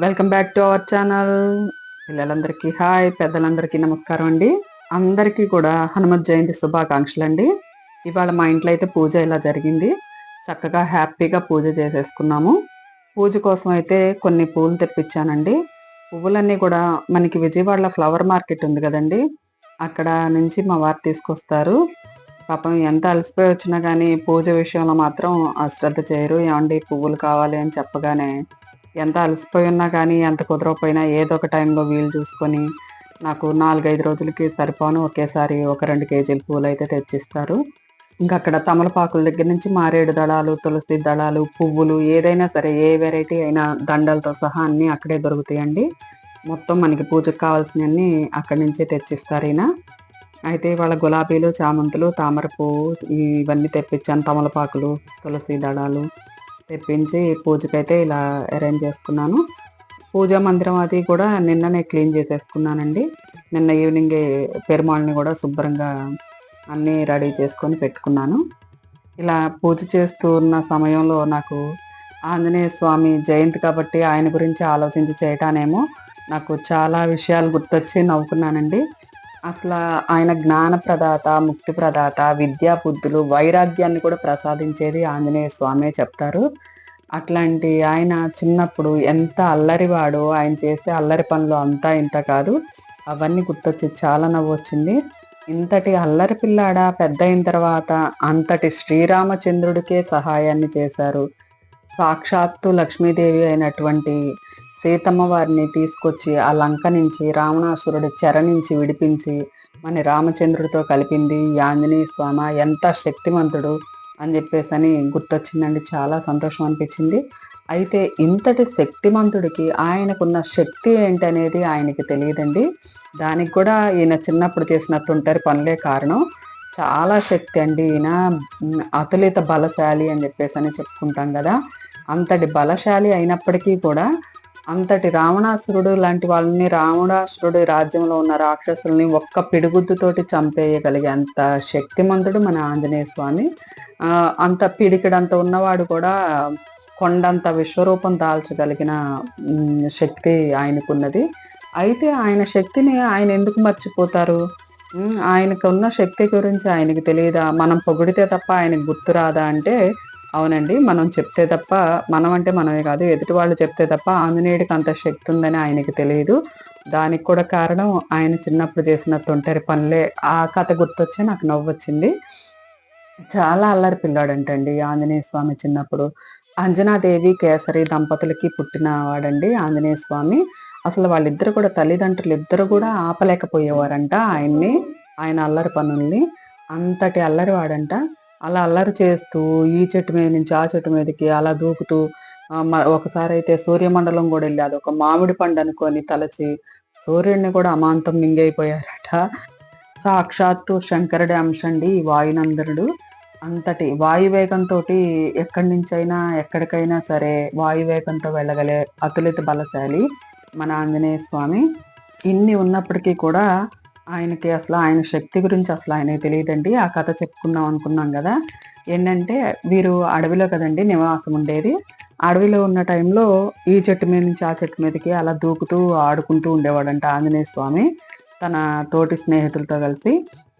Welcome back to our channel పిల్లలందరికీ hi పెద్దలందరికీ నమస్కారం అండి. అందరికీ కూడా హనుమత్ జయంతి శుభాకాంక్షలు అండి. ఇవాళ మా ఇంట్లో అయితే పూజ ఇలా జరిగింది. చక్కగా హ్యాపీగా పూజ చేసేసుకున్నాము. పూజ కోసం అయితే కొన్ని పూలు తెప్పించానండి. పువ్వులన్నీ కూడా మనకి విజయవాడలో ఫ్లవర్ మార్కెట్ ఉంది కదండి. అక్కడ నుంచి మా వారు తీసుకొస్తారు. పాపం ఎంత అలసిపోయి వచ్చినా కానీ పూజ విషయంలో మాత్రం అశ్రద్ధ చేయరు. ఏమండి పువ్వులు కావాలి అని చెప్పగానే ఎంత అలసిపోయి ఉన్నా కానీ ఎంత కుదరకపోయినా ఏదో ఒక టైంలో వీలు చూసుకొని నాకు నాలుగైదు రోజులకి సరిపోను. ఒకేసారి ఒక రెండు కేజీల పూలు అయితే తెచ్చిస్తారు. ఇంకా అక్కడ తమలపాకుల దగ్గర నుంచి మారేడు దళాలు తులసి దళాలు పువ్వులు ఏదైనా సరే ఏ వెరైటీ అయినా దండలతో సహా అన్నీ అక్కడే దొరుకుతాయండి. మొత్తం మనకి పూజకు కావాల్సినవన్నీ అక్కడి నుంచే తెచ్చిస్తారు ఈయన. అయితే వాళ్ళ గులాబీలు చామంతులు తామర పువ్వు ఇవన్నీ తెప్పించాను. తమలపాకులు తులసి దళాలు తెప్పించి పూజకైతే ఇలా అరేంజ్ చేసుకున్నాను పూజా మందిరం అది కూడా నిన్ననే క్లీన్ చేసేసుకున్నానండి. నిన్న ఈవినింగ్ పెరుమాళ్ళని కూడా శుభ్రంగా అన్నీ రెడీ చేసుకొని పెట్టుకున్నాను. ఇలా పూజ చేస్తూ ఉన్న సమయంలో నాకు ఆంజనేయ స్వామి జయంతి కాబట్టి ఆయన గురించి ఆలోచించి చేయటానేమో నాకు చాలా విషయాలు గుర్తొచ్చి నవ్వుకున్నానండి. అసలు ఆయన జ్ఞాన ప్రదాత ముక్తి ప్రదాత విద్యా బుద్ధులు వైరాగ్యాన్ని కూడా ప్రసాదించేది ఆంజనేయ స్వామే చెప్తారు. అట్లాంటి ఆయన చిన్నప్పుడు ఎంత అల్లరివాడో ఆయన చేసే అల్లరి పనులు అంతా ఇంత కాదు. అవన్నీ గుర్తొచ్చి చాలా నవ్వు వచ్చింది ఇంతటి అల్లరి పిల్లాడ పెద్ద అయిన తర్వాత అంతటి శ్రీరామచంద్రుడికే సహాయాన్ని చేశారు. సాక్షాత్తు లక్ష్మీదేవి అయినటువంటి సీతమ్మ వారిని తీసుకొచ్చి ఆ లంక నుంచి రావణాసురుడి చెర నుంచి విడిపించి మన రామచంద్రుడితో కలిపింది. ఆంజనేయ స్వామి ఎంత శక్తిమంతుడు అని చెప్పేసి అని గుర్తొచ్చిందండి. చాలా సంతోషం అనిపించింది. అయితే ఇంతటి శక్తిమంతుడికి ఆయనకున్న శక్తి ఏంటి అనేది ఆయనకి తెలియదండి. దానికి కూడా ఈయన చిన్నప్పుడు చేసిన తుంటరి పనులే కారణం. చాలా శక్తి అండి. ఈయన అతులిత బలశాలి అని చెప్పేసి అని చెప్పుకుంటాం కదా. అంతటి బలశాలి అయినప్పటికీ కూడా అంతటి రావణాసురుడు లాంటి వాళ్ళని రావణాసురుడు రాజ్యంలో ఉన్న రాక్షసుల్ని ఒక్క పిడిగుద్దుతోటి చంపేయగలిగే అంత శక్తిమంతుడు మన ఆంజనేయ స్వామి. అంత పిడికిడంత ఉన్నవాడు కూడా కొండంత విశ్వరూపం దాల్చగలిగిన శక్తి ఆయనకున్నది. అయితే ఆయన శక్తిని ఆయన ఎందుకు మర్చిపోతారు? ఆయనకు ఉన్న శక్తి గురించి ఆయనకి తెలియదా? మనం పొగిడితే తప్ప ఆయనకు గుర్తు రాదా అంటే అవునండి మనం చెప్తే తప్ప మనం అంటే మనమే కాదు. ఎదుటి వాళ్ళు చెప్తే తప్ప ఆంజనేయుడికి అంత శక్తి ఉందని ఆయనకి తెలియదు. దానికి కూడా కారణం ఆయన చిన్నప్పుడు చేసిన తొంటరి పనులే. ఆ కథ గుర్తొచ్చి నాకు నవ్వు వచ్చింది చాలా అల్లరి పిల్లాడంటండి ఆంజనేయ స్వామి చిన్నప్పుడు. అంజనాదేవి కేసరి దంపతులకి పుట్టినవాడండి ఆంజనేయ స్వామి. అసలు వాళ్ళిద్దరు కూడా తల్లిదండ్రులు ఇద్దరు కూడా ఆపలేకపోయేవారంట ఆయన్ని ఆయన అల్లరి పనుల్ని. అంతటి అల్లరి వాడంట. అలా అల్లరి చేస్తూ ఈ చెట్టు మీద నుంచి ఆ చెట్టు మీదకి అలా దూకుతూ ఒకసారి అయితే సూర్యమండలం కూడా వెళ్ళి ఒక మామిడి పండు అనుకొని తలచి సూర్యుడిని కూడా అమాంతం మింగైపోయారట. సాక్షాత్తు శంకరుడి అంశండి ఈ వాయునందరుడు అంతటి వాయువేగంతో ఎక్కడి నుంచైనా ఎక్కడికైనా సరే వాయువేగంతో వెళ్ళగలే అతులిత బలశాలి మన ఆంజనేయ స్వామి. ఇన్ని ఉన్నప్పటికీ కూడా ఆయనకి అసలు ఆయన శక్తి గురించి అసలు ఆయనకి తెలియదండి. ఆ కథ చెప్పుకుందాం అనుకున్నాం కదా. ఏంటంటే వీరు అడవిలో కదండి నివాసం ఉండేది. అడవిలో ఉన్న టైంలో ఈ చెట్టు మీద నుంచి ఆ చెట్టు మీదకి అలా దూకుతూ ఆడుకుంటూ ఉండేవాడంట ఆంజనేయ స్వామి తన తోటి స్నేహితులతో కలిసి.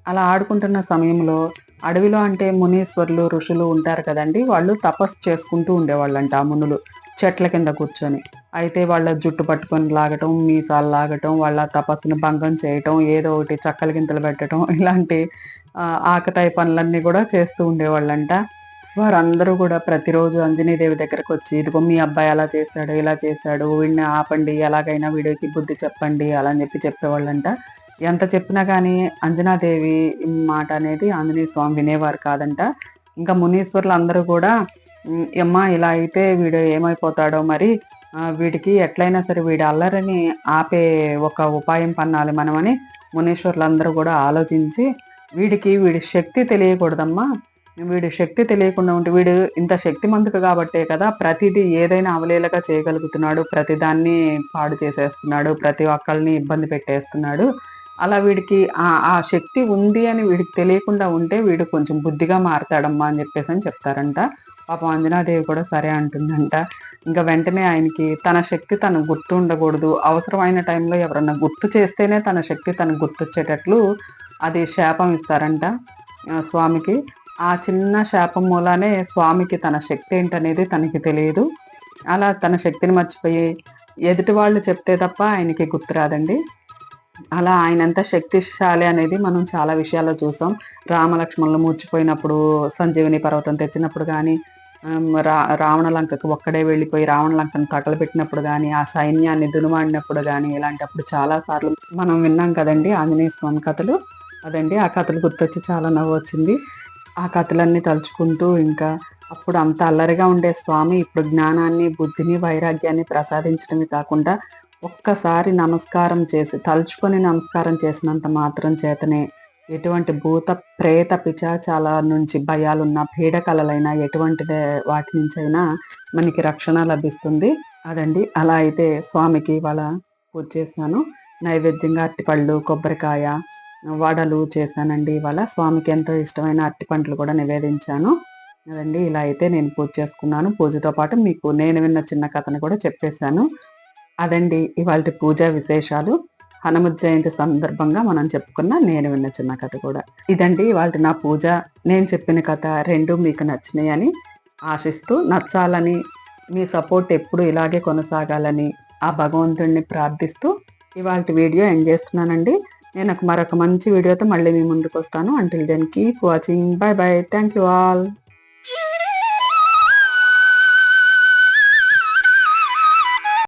అలా ఆడుకుంటున్న సమయంలో అడవిలో అంటే మునీశ్వర్లు ఋషులు ఉంటారు కదండి. వాళ్ళు తపస్సు చేసుకుంటూ ఉండేవాళ్ళంట ఆ మునులు చెట్ల కింద కూర్చొని. అయితే వాళ్ళ జుట్టు పట్టుకొని లాగటం మీసాలు లాగటం వాళ్ళ తపస్సును భంగం చేయటం ఏదో ఒకటి చక్కల గింతలు పెట్టడం ఇలాంటి ఆకతాయి పనులన్నీ కూడా చేస్తూ ఉండేవాళ్ళంట. వారందరూ కూడా ప్రతిరోజు అంజనీదేవి దగ్గరకు వచ్చి ఇదిగో మీ అబ్బాయి అలా చేశాడు ఇలా చేశాడు వీడిని ఆపండి ఎలాగైనా వీడియోకి బుద్ధి చెప్పండి అలా అని చెప్పి చెప్పేవాళ్ళంట. ఎంత చెప్పినా కానీ అంజనాదేవి మాట అనేది ఆంజనేయ స్వామి వినేవారు కాదంట. ఇంకా మునీశ్వర్లు అందరూ కూడా అమ్మ ఇలా అయితే వీడు ఏమైపోతాడో మరి వీడికి ఎట్లయినా సరే వీడి అల్లరిని ఆపే ఒక ఉపాయం పన్నాలి మనమని మునీశ్వర్లందరూ కూడా ఆలోచించి వీడికి వీడి శక్తి తెలియకూడదమ్మా. వీడి శక్తి తెలియకుండా ఉంటే వీడు ఇంత శక్తిమంతుడు కాబట్టే కదా ప్రతిదీ ఏదైనా అవలేలగా చేయగలుగుతున్నాడు ప్రతిదాన్ని పాడు చేసేస్తున్నాడు ప్రతి ఒక్కరిని ఇబ్బంది పెట్టేస్తున్నాడు. అలా వీడికి ఆ శక్తి ఉంది అని వీడికి తెలియకుండా ఉంటే వీడు కొంచెం బుద్ధిగా మారతాడమ్మా అని చెప్పేసి అని చెప్తారంట. పాపం అంజనాదేవి కూడా సరే అంటుందంట. ఇంకా వెంటనే ఆయనకి తన శక్తి తను గుర్తు ఉండకూడదు అవసరమైన టైంలో ఎవరన్నా గుర్తు చేస్తేనే తన శక్తి తనకు గుర్తొచ్చేటట్లు అది శాపం ఇస్తారంట స్వామికి. ఆ చిన్న శాపం మూలానే స్వామికి తన శక్తి ఏంటనేది తనకి తెలియదు. అలా తన శక్తిని మర్చిపోయి ఎదుటి వాళ్ళు చెప్తే తప్ప ఆయనకి గుర్తు రాదండి. అలా ఆయనంత శక్తిశాలి అనేది మనం చాలా విషయాల్లో చూసాం. రామలక్ష్మణులు మూర్చిపోయినప్పుడు సంజీవిని పర్వతం తెచ్చినప్పుడు కానీ రా రావణ లంకకు ఒక్కడే వెళ్ళిపోయి రావణ లంకను తగలబెట్టినప్పుడు కానీ ఆ సైన్యాన్ని దునుమాడినప్పుడు కానీ ఇలాంటప్పుడు చాలా సార్లు మనం విన్నాం కదండి ఆంజనేయ స్వామి కథలు. అదండి ఆ కథలు గుర్తొచ్చి చాలా నవ్వు వచ్చింది ఆ కథలన్నీ తలుచుకుంటూ ఇంకా అప్పుడు అంత అల్లరిగా ఉండే స్వామి ఇప్పుడు జ్ఞానాన్ని బుద్ధిని వైరాగ్యాన్ని ప్రసాదించడమే కాకుండా ఒక్కసారి నమస్కారం చేసి తలుచుకొని నమస్కారం చేసినంత మాత్రం చేతనే ఎటువంటి భూత ప్రేత పిచాచాల నుంచి భయాలున్న పీడకలలైనా ఎటువంటి వాటి నుంచి అయినా మనకి రక్షణ లభిస్తుంది. అదండి. అలా అయితే స్వామికి ఇవాళ పూజ చేశాను. నైవేద్యంగా అరటిపళ్ళు కొబ్బరికాయ వడలు చేశానండి ఇవాళ. స్వామికి ఎంతో ఇష్టమైన అరటిపండ్లు కూడా నివేదించాను. అదండి. ఇలా అయితే నేను పూజ చేసుకున్నాను. పూజతో పాటు మీకు నేను విన్న చిన్న కథను కూడా చెప్పేశాను. అదండి ఇవాళ పూజా విశేషాలు. హనుమత్ జయంతి సందర్భంగా మనం చెప్పుకున్న నేను విన్న చిన్న కథ కూడా. ఇదండి వాళ్ళ నా పూజ. నేను చెప్పిన కథ రెండు మీకు నచ్చినాయని ఆశిస్తూ నచ్చాలని మీ సపోర్ట్ ఎప్పుడు ఇలాగే కొనసాగాలని ఆ భగవంతుడిని ప్రార్థిస్తూ ఇవాళ వీడియో ఎండ్ చేస్తున్నానండి. నేను ఒక మరొక మంచి వీడియోతో మళ్ళీ మీ ముందుకు వస్తాను. Until then keep watching bye bye thank you all